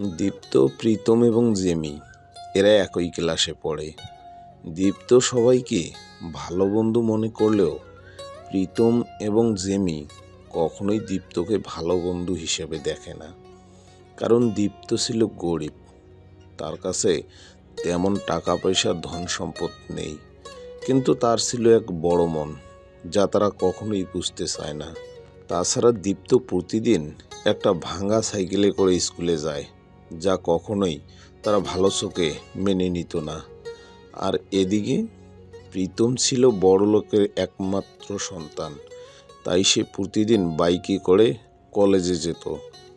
দীপ্ত, প্রীতম এবং জেমি, এরা একই ক্লাসে পড়ে। দীপ্ত সবাইকে ভালো বন্ধু মনে করলেও প্রীতম এবং জেমি কখনোই দীপ্তকে ভালো বন্ধু হিসেবে দেখে না। কারণ দীপ্ত ছিল গরিব, তার কাছে তেমন টাকা পয়সা ধন সম্পদ নেই। কিন্তু তার ছিল এক বড় মন, যা তারা কখনোই বুঝতে চায় না। তাছাড়া দীপ্ত প্রতিদিন একটা ভাঙা সাইকেলে করে স্কুলে যায়। যা কখনোই তারা ভালো চোখে মেনে নিত না। আর এদিকে প্রীতম ছিল বড় লোকের একমাত্র সন্তান। তাই সে প্রতিদিন বাইকে করে কলেজে যেত।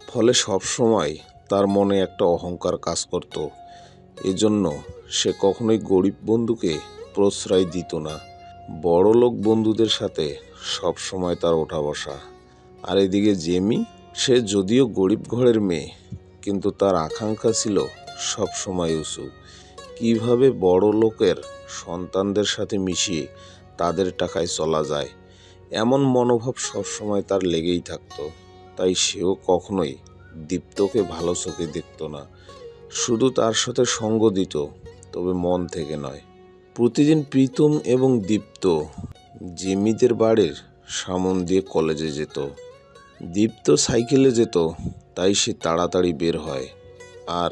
ফলে সবসময় তার মনে একটা অহংকার কাজ করত। এজন্য সে কখনোই গরিব বন্ধুকে প্রশ্রয় দিত না। বড় লোক বন্ধুদের সাথে সব সময় তার ওঠা বসা। আর এদিকে জেমি, সে যদিও গরিব ঘরের মেয়ে কিন্তু তার আকাঙ্ক্ষা ছিল সব সময় উঁচু কীভাবে বড় লোকের সন্তানদের সাথে মিশিয়ে তাদের টাকায় চলা যায়? এমন মনোভাব সবসময় তার লেগেই থাকতো। তাই সেও কখনোই দীপ্তকে ভালো চোখে দেখতো না। শুধু তার সাথে সঙ্গ দিত, তবে মন থেকে নয়। প্রতিদিন প্রীতম এবং দীপ্ত জিমিদের বাড়ির সামন দিয়ে কলেজে যেত। দীপ্ত সাইকেলে যেত তাই সে তাড়াতাড়ি বের হয়। আর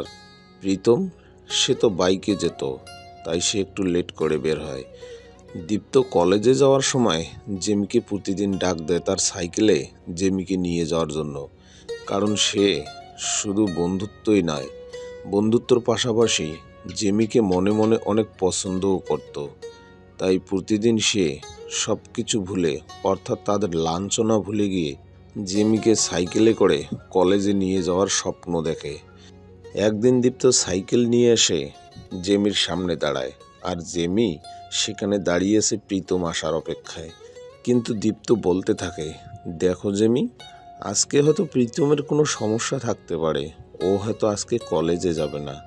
প্রীতম, সে তো বাইকে যেত, তাই সে একটু লেট করে বের হয়। দীপ্ত কলেজে যাওয়ার সময় জেমিকে প্রতিদিন ডাক দেয় তার সাইকেলে জেমিকে নিয়ে যাওয়ার জন্য। কারণ সে শুধু বন্ধুত্বই নয়, বন্ধুত্বর পাশাপাশি জেমিকে মনে মনে অনেক পছন্দও করত। তাই প্রতিদিন সে সব কিছু ভুলে, অর্থাৎ তাদের লাঞ্ছনা ভুলে গিয়ে জেমিকে সাইকেলে করে কলেজে নিয়ে যাওয়ার স্বপ্ন দেখে। একদিন দীপ্ত সাইকেল নিয়ে এসে জেমির সামনে দাঁড়ায়, আর জেমি সেখানে দাঁড়িয়েছে প্রীতম আসার অপেক্ষায়। কিন্তু দীপ্ত বলতে থাকে, দেখো জেমি, আজকে হয়তো প্রীতমের কোনো সমস্যা থাকতে পারে। ও হয়তো আজকে কলেজে যাবে না।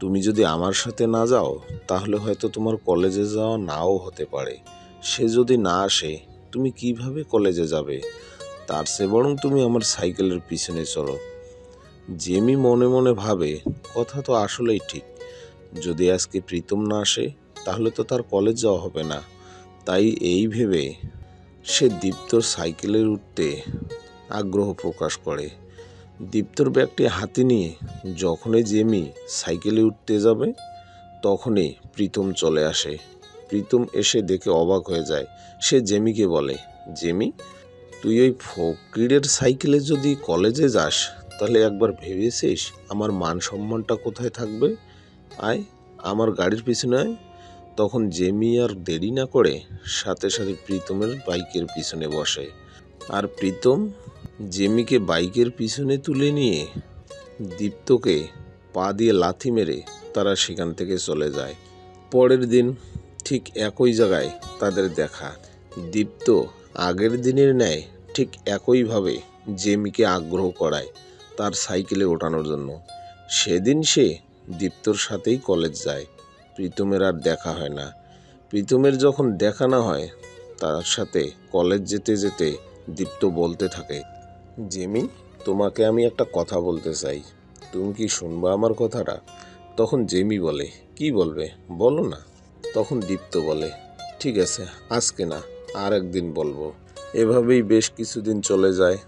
তুমি যদি আমার সাথে না যাও, তাহলে হয়তো তোমার কলেজে যাওয়া নাও হতে পারে। সে যদি না আসে, তুমি কীভাবে কলেজে যাবে? তার সে বরং তুমি আমার সাইকেলের পিছনে চলো। জেমি মনে মনে ভাবে, কথা তো আসলেই ঠিক। যদি আজকে প্রীতম না আসে, তাহলে তো তার কলেজ যাওয়া হবে না। তাই এই ভেবে সে দীপ্তর সাইকেলের উঠতে আগ্রহ প্রকাশ করে। দীপ্তর ব্যাগটি হাতে নিয়ে যখনই জেমি সাইকেলে উঠতে যাবে, তখনই প্রীতম চলে আসে। প্রীতম এসে দেখে অবাক হয়ে যায়। সে জেমিকে বলে, জেমি তুই ওই ফকিরের সাইকেলে যদি কলেজে যাস, তাহলে একবার ভেবেছিস আমার মান সম্মানটা কোথায় থাকবে? আয়, আমার গাড়ির পিছনে আয়। তখন জেমি আর দেরি না করে সাথে সাথে প্রীতমের বাইকের পিছনে বসে। আর প্রীতম, জেমিকে বাইকের পিছনে তুলে নিয়ে দীপ্তকে পা দিয়ে লাথি মেরে তারা সেখান থেকে চলে যায়। পরের দিন ঠিক একই জায়গায় তাদের দেখা। দীপ্ত আগের দিনের ন্যায় ঠিক একইভাবে জেমিকে আগ্রহ করায় তার সাইকেলে ওঠানোর জন্য। সেদিন সে দীপ্তর সাথেই কলেজ যায়। প্রীতমের আর দেখা হয় না। প্রীতমের যখন দেখা না হয়, তার সাথে কলেজ যেতে যেতে দীপ্ত বলতে থাকে, জেমি, তোমাকে আমি একটা কথা বলতে চাই। তুমি কি শুনবা আমার কথাটা? তখন জেমি বলে, কি বলবে? বলো না। তখন দীপ্ত বলে, ঠিক আছে, আজকে না। আর একদিন বলব। এভাবেই বেশ কিছুদিন চলে যায়।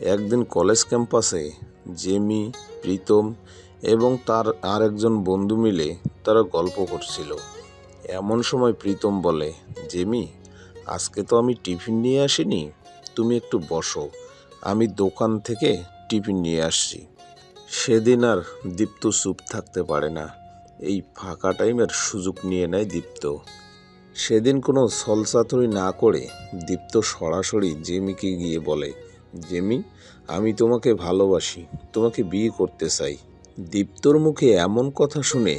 একদিন কলেজ ক্যাম্পাসে জেমি, প্রীতম এবং তার আর একজন বন্ধু মিলে তারা গল্প করছিল। এমন সময় প্রীতম বলে, জেমি, আজকে তো আমি টিফিন নিয়ে আসিনি। তুমি একটু বসো। আমি দোকান থেকে টিফিন নিয়ে আসছি। সেদিন আর দীপ্ত চুপ থাকতে পারে না। এই ফাঁকা টাইমের সুযোগ নিয়ে নেয় দীপ্ত। সেদিন কোনো ছলচাতুরি না করে দীপ্ত সরাসরি জেমিকে গিয়ে বলে, জেমি, আমি তোমাকে ভালোবাসি, তোমাকে বিয়ে করতে চাই। দীপ্তর মুখে এমন কথা শুনে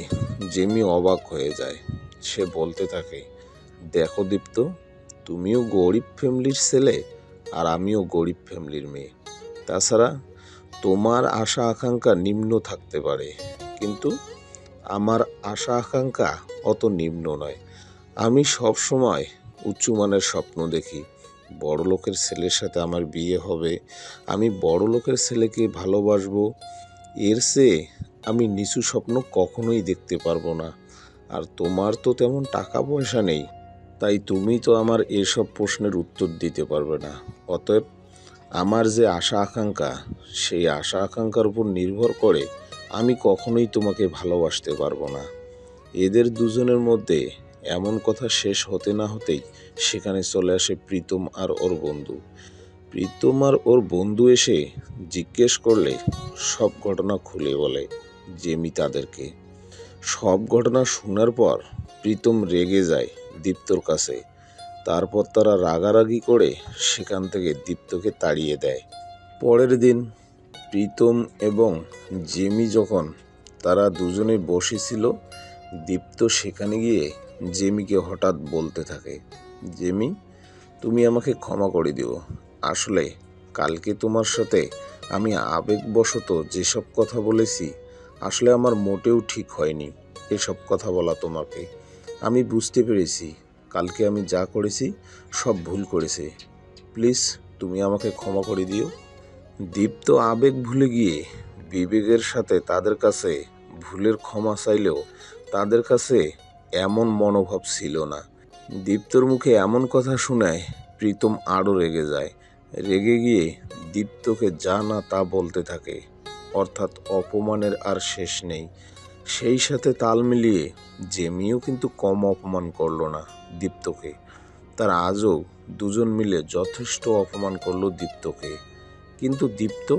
জেমি অবাক হয়ে যায়। সে বলতে থাকে, দেখো দীপ্ত, তুমিও গরিব ফ্যামিলির ছেলে আর আমিও গরিব ফ্যামিলির মেয়ে। তাছাড়া তোমার আশা আকাঙ্ক্ষা নিম্ন থাকতে পারে, কিন্তু আমার আশা আকাঙ্ক্ষা অত নিম্ন নয়। আমি সব সময় উঁচুমানের স্বপ্ন দেখি। বড় লোকের ছেলের সাথে আমার বিয়ে হবে। আমি বড় লোকের ছেলেকে ভালোবাসবো। এর চেয়ে আমি নিচু স্বপ্ন কখনোই দেখতে পারব না। আর তোমার তো তেমন টাকা পয়সা নেই। তাই তুমি তো আমার এসব প্রশ্নের উত্তর দিতে পারবে না। অতএব আমার যে আশা আকাঙ্ক্ষা সেই আশা আকাঙ্ক্ষার উপর নির্ভর করে আমি কখনোই তোমাকে ভালোবাসতে পারব না। এদের দুজনের মধ্যে এমন কথা শেষ হতে না হতেই সেখানে চলে আসে প্রীতম আর ওর বন্ধু। প্রীতম আর ওর বন্ধু এসে জিজ্ঞেস করলে সব ঘটনা খুলে বলে জেমি তাদেরকে। সব ঘটনা শোনার পর প্রীতম রেগে যায় দীপ্তর কাছে। তারপর তারা রাগারাগি করে সেখান থেকে দীপ্তকে তাড়িয়ে দেয়। পরের দিন প্রীতম এবং জেমি যখন তারা দুজনে বসেছিল, দীপ্ত সেখানে গিয়ে জেমিকে হঠাৎ বলতে থাকে, জেমি, তুমি আমাকে ক্ষমা করে দিও। আসলে কালকে তোমার সাথে আমি আবেগবশত যেসব কথা বলেছি, আসলে আমার মোটেও ঠিক হয়নি এসব কথা বলা তোমাকে। আমি বুঝতে পেরেছি, কালকে আমি যা করেছি সব ভুল করেছি। প্লিজ, তুমি আমাকে ক্ষমা করে দিও। দীপ্ত আবেগ ভুলে গিয়ে বিবেকের সাথে তাদের কাছে ভুলের ক্ষমা চাইলেও তাদের কাছে এমন মনোভাব ছিল না। দীপ্তর মুখে এমন কথা শোনায়, প্রীতম আরও রেগে যায়। রেগে গিয়ে দীপ্তকে যা না তা বলতে থাকে, অর্থাৎ অপমানের আর শেষ নেই। সেই সাথে তাল মিলিয়ে জেমিও কিন্তু কম অপমান করল না দীপ্তকে। তার আজও দুজন মিলে যথেষ্ট অপমান করল দীপ্তকে। কিন্তু দীপ্ত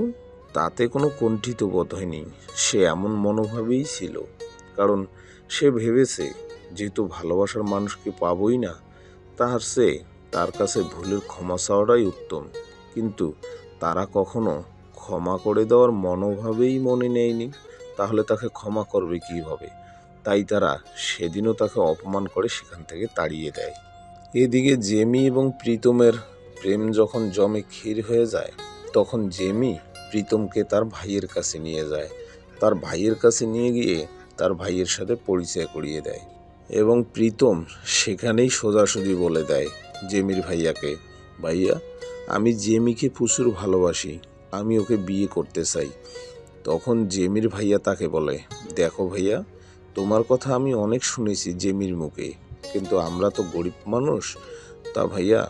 তাতে কোনো কণ্ঠিত বোধ হয়নি। সে এমন মনোভাবেই ছিল, কারণ সে ভেবেছে যেহেতু ভালোবাসার মানুষকে পাবই না তার সে তার কাছে ভুলের ক্ষমা চাওয়াটাই উত্তম। কিন্তু তারা কখনো ক্ষমা করে দেওয়ার মনোভাবেই মনে নেয়নি, তাহলে তাকে ক্ষমা করবে কীভাবে? তাই তারা সেদিনও তাকে অপমান করে সেখান থেকে তাড়িয়ে দেয়। এদিকে জেমি এবং প্রীতমের প্রেম যখন জমে ক্ষীর হয়ে যায়, তখন জেমি প্রীতমকে তার ভাইয়ের কাছে নিয়ে যায়। তার ভাইয়ের কাছে নিয়ে গিয়ে তার ভাইয়ের সাথে পরিচয় করিয়ে দেয়। এবং প্রীতম সেখানেই সোজাসুজি বলে দেয় জেমির ভাইয়াকে, ভাইয়া, আমি জেমিকে প্রচুর ভালোবাসি, আমি ওকে বিয়ে করতে চাই। তখন জেমির ভাইয়া তাকে বলে, দেখো ভাইয়া, তোমার কথা আমি অনেক শুনেছি জেমির মুখে, কিন্তু আমরা তো গরিব মানুষ। তা ভাইয়া,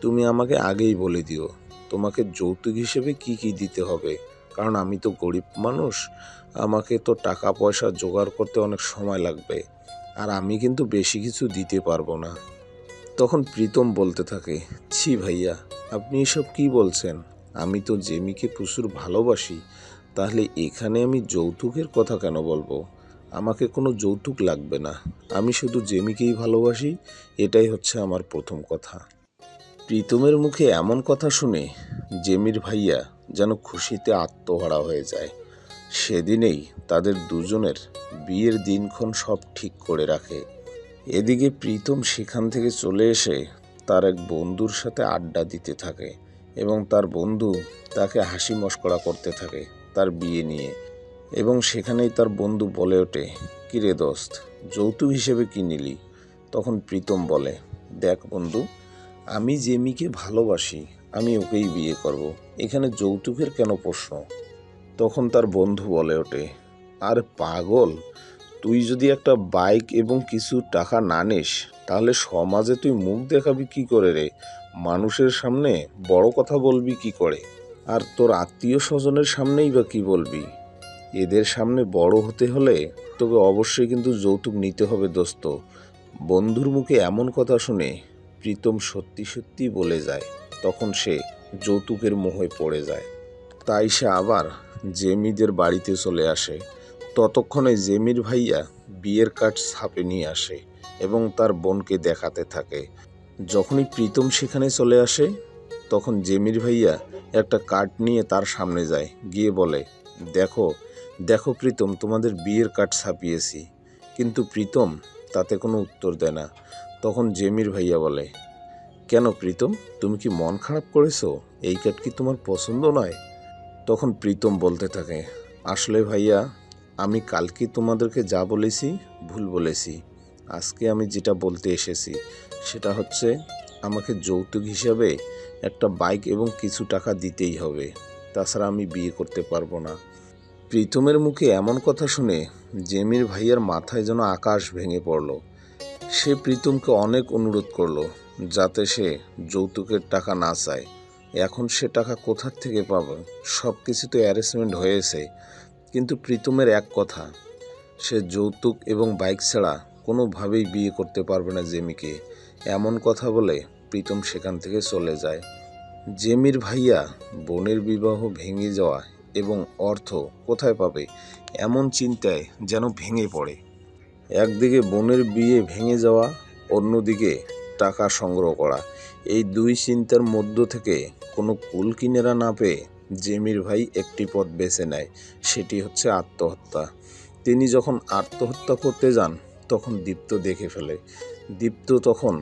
তুমি আমাকে আগেই বলে দিও, তোমাকে যৌতুক হিসেবে কি কি দিতে হবে? কারণ আমি তো গরিব মানুষ, আমাকে তো টাকা পয়সা জোগাড় করতে অনেক সময় লাগবে। আর আমি কিন্তু বেশি কিছু দিতে পারব না। তখন প্রীতম বলতে থাকে, ছি ভাইয়া, আপনি এসব কি বলছেন? আমি তো জেমিকে প্রচুর ভালোবাসি। তাহলে এখানে আমি যৌতুকের কথা কেন বলব? আমাকে কোনো যৌতুক লাগবে না। আমি শুধু জেমিকেই ভালোবাসি, এটাই হচ্ছে আমার প্রথম কথা। প্রীতমের মুখে এমন কথা শুনে জেমির ভাইয়া যেন খুশিতে আত্মহারা হয়ে যায়। সেদিনেই তাদের দুজনের বিয়ের দিনক্ষণ সব ঠিক করে রাখে। এদিকে প্রীতম সেখান থেকে চলে এসে তার এক বন্ধুর সাথে আড্ডা দিতে থাকে এবং তার বন্ধু তাকে হাসি মস্করা করতে থাকে তার বিয়ে নিয়ে এবং সেখানেই তার বন্ধু বলে ওঠে, কিরে দোস্ত, যৌতুক হিসেবে কি নিলি? তখন প্রীতম বলে, দেখ বন্ধু, আমি যে জেমিকে ভালোবাসি, আমি ওকেই বিয়ে করব। এখানে যৌতুকের কেন প্রশ্ন? তখন তার বন্ধু বলে ওঠে, আর পাগল, তুই যদি একটা বাইক এবং কিছু টাকা না নিস, তাহলে সমাজে তুই মুখ দেখাবি কি করে রে? মানুষের সামনে বড় কথা বলবি কি করে? আর তোর আত্মীয় স্বজনের সামনেই বা কী বলবি? এদের সামনে বড় হতে হলে তোকে অবশ্যই কিন্তু যৌতুক নিতে হবে, দোস্ত। বন্ধুর মুখে এমন কথা শুনে প্রীতম সত্যি সত্যি বলে যায়, তখন সে যৌতুকের মোহে পড়ে যায়। তাই সে আবার জেমিদের বাড়িতে চলে আসে। ততক্ষণে জেমির ভাইয়া বিয়ের কার্ড ছাপে নিয়ে আসে এবং তার বোনকে দেখাতে থাকে। যখনই প্রীতম সেখানে চলে আসে, তখন জেমির ভাইয়া একটা কার্ড নিয়ে তার সামনে যায়, গিয়ে বলে, দেখো দেখো প্রীতম, তোমাদের বিয়ের কার্ড ছাপিয়েছি। কিন্তু প্রীতম তাতে কোনো উত্তর দেয় না। তখন জেমির ভাইয়া বলে, কেন প্রীতম, তুমি কি মন খারাপ করেছ? এই কার্ড কি তোমার পছন্দ নয়? তখন প্রীতম বলতে থাকে, আসলে ভাইয়া, আমি কালকে তোমাদেরকে যা বলেছি, ভুল বলেছি। আজকে আমি যেটা বলতে এসেছি, সেটা হচ্ছে আমাকে যৌতুক হিসাবে একটা বাইক এবং কিছু টাকা দিতেই হবে। তাছাড়া আমি বিয়ে করতে পারব না। প্রীতমের মুখে এমন কথা শুনে জেমির ভাইয়ার মাথায় যেন আকাশ ভেঙে পড়ল। সে প্রীতমকে অনেক অনুরোধ করল, যাতে সে যৌতুকের টাকা না চায়। এখন সে টাকা কোথার থেকে পাবে? সব কিছু তো অ্যারেঞ্জমেন্ট হয়েছে। কিন্তু প্রীতমের এক কথা, সে যৌতুক এবং বাইক ছাড়া কোনোভাবেই বিয়ে করতে পারবে না জেমিকে। এমন কথা বলে প্রীতম সেখান থেকে চলে যায়। জেমির ভাইয়া বোনের বিবাহ ভেঙে যাওয়া এবং অর্থ কোথায় পাবে এমন চিন্তায় যেন ভেঙে পড়ে। একদিকে বোনের বিয়ে ভেঙে যাওয়া, অন্যদিকে টাকা সংগ্রহ করা। এই দুই চিন্তার মধ্য থেকে কোনো কুল কিনেরা না পেয়ে জেমির ভাই একটি পথ বেছে নেয়, সেটি হচ্ছে আত্মহত্যা। তিনি যখন আত্মহত্যা করতে যান, তখন দীপ্ত দেখে ফেলে। দীপ্ত তখন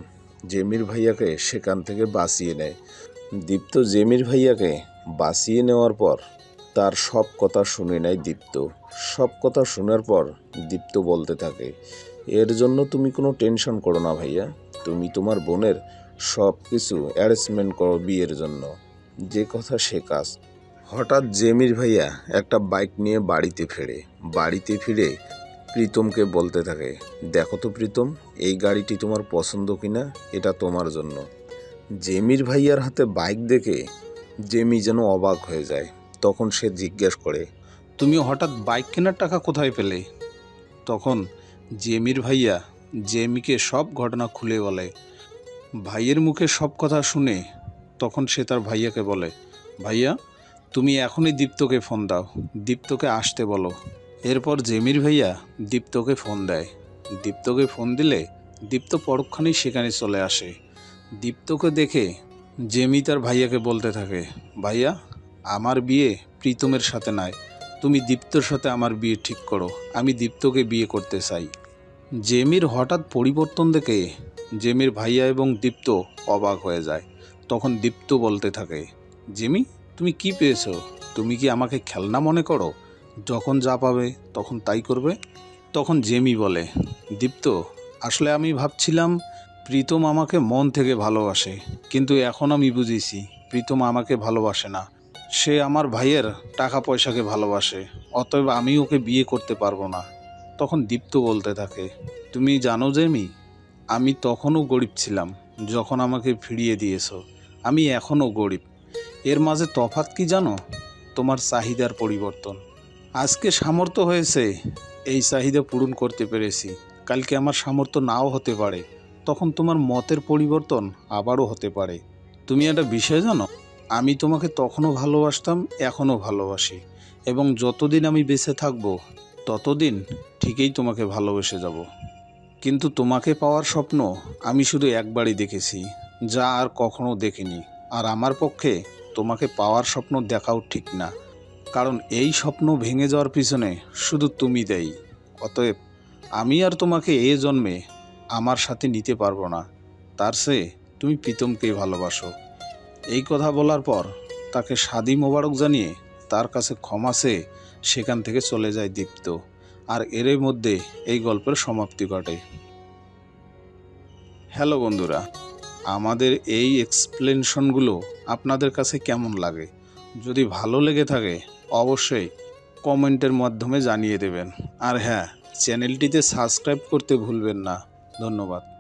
জেমির ভাইয়াকে সেখান থেকে বাঁচিয়ে নেয়। দীপ্ত জেমির ভাইয়াকে বাঁচিয়ে নেওয়ার পর তার সব কথা শুনে নেয় দীপ্ত। সব কথা শোনার পর দীপ্ত বলতে থাকে, এর জন্য তুমি কোনো টেনশন করো না ভাইয়া। তুমি তোমার বোনের সব কিছু অ্যারেঞ্জমেন্ট করো বিয়ের জন্য। যে কথা সে কাজ। হঠাৎ জেমির ভাইয়া একটা বাইক নিয়ে বাড়িতে ফেরে। বাড়িতে ফিরে প্রীতমকে বলতে থাকে, দেখো তো প্রীতম, এই গাড়িটি তোমার পছন্দ কিনা? এটা তোমার জন্য। জেমির ভাইয়ার হাতে বাইক দেখে জেমি যেন অবাক হয়ে যায়। তখন সে জিজ্ঞেস করে তুমি হঠাৎ বাইক কেনার টাকা কোথায় পেলে? তখন জেমির ভাইয়া জেমিকে সব ঘটনা খুলে বলে ভাইয়ের মুখে সব কথা শুনে তখন সে তার ভাইয়াকে বলে, ভাইয়া, তুমি এখনই দীপ্তকে ফোন দাও। দীপ্তকে আসতে বলো। এরপর জেমির ভাইয়া দীপ্তকে ফোন দেয়। দীপ্তকে ফোন দিলে দীপ্ত পরক্ষণেই সেখানে চলে আসে। দীপ্তকে দেখে জেমি তার ভাইয়াকে বলতে থাকে, ভাইয়া, আমার বিয়ে প্রীতমের সাথে নয়। তুমি দীপ্তর সাথে আমার বিয়ে ঠিক করো। আমি দীপ্তকে বিয়ে করতে চাই। জেমির হঠাৎ পরিবর্তন দেখে জেমির ভাইয়া এবং দীপ্ত অবাক হয়ে যায়। তখন দীপ্ত বলতে থাকে, জেমি, তুমি কি পেয়েছ? তুমি কি আমাকে খেলনা মনে করো? যখন যা পাবে, তখন তাই করবে? তখন জেমি বলে, দীপ্ত, আসলে আমি ভাবছিলাম প্রীতম আমাকে মন থেকে ভালোবাসে, কিন্তু এখন আমি বুঝেছি প্রীতম আমাকে ভালোবাসে না। সে আমার ভাইয়ের টাকা পয়সাকে ভালোবাসে, অতএব আমি ওকে বিয়ে করতে পারব না। তখন দীপ্ত বলতে থাকে, তুমি জানো জেমি আমি তখনও গরিব ছিলাম, যখন আমাকে ফিরিয়ে দিয়েছ। আমি এখনও গরিব। এর মাঝে তফাৎ কি জানো? তোমার চাহিদার পরিবর্তন। আজকে সামর্থ্য হয়েছে, এই চাহিদা পূরণ করতে পেরেছি। কালকে আমার সামর্থ্য নাও হতে পারে। তখন তোমার মতের পরিবর্তন আবারও হতে পারে। তুমি একটা বিষয় জানো? আমি তোমাকে তখনও ভালোবাসতাম, এখনও ভালোবাসি। এবং যতদিন আমি বেঁচে থাকব, ততদিন ঠিকই তোমাকে ভালোবেসে যাব। কিন্তু তোমাকে পাওয়ার স্বপ্ন আমি শুধু একবারই দেখেছি, যা আর কখনো দেখিনি। আর আমার পক্ষে তোমাকে পাওয়ার স্বপ্ন দেখাও ঠিক না, কারণ এই স্বপ্ন ভেঙে যাওয়ার পিছনে শুধু তুমি দেই। অতএব আমি আর তোমাকে এ জন্মে আমার সাথে নিতে পারব না, তার সে তুমি প্রীতমকেই ভালোবাসো। এই কথা বলার পর তাকে শাদি মোবারক জানিয়ে তার কাছে ক্ষমা সেখান থেকে চলে যায় দীপ্ত। আর এরই মধ্যে এই গল্পের সমাপ্তি ঘটে। হ্যালো বন্ধুরা, আমাদের এই এক্সপ্লেনশনগুলো আপনাদের কাছে কেমন লাগে? যদি ভালো লেগে থাকে, অবশ্যই কমেন্টের মাধ্যমে জানিয়ে দেবেন। আর হ্যাঁ চ্যানেলটিতে সাবস্ক্রাইব করতে ভুলবেন না। ধন্যবাদ।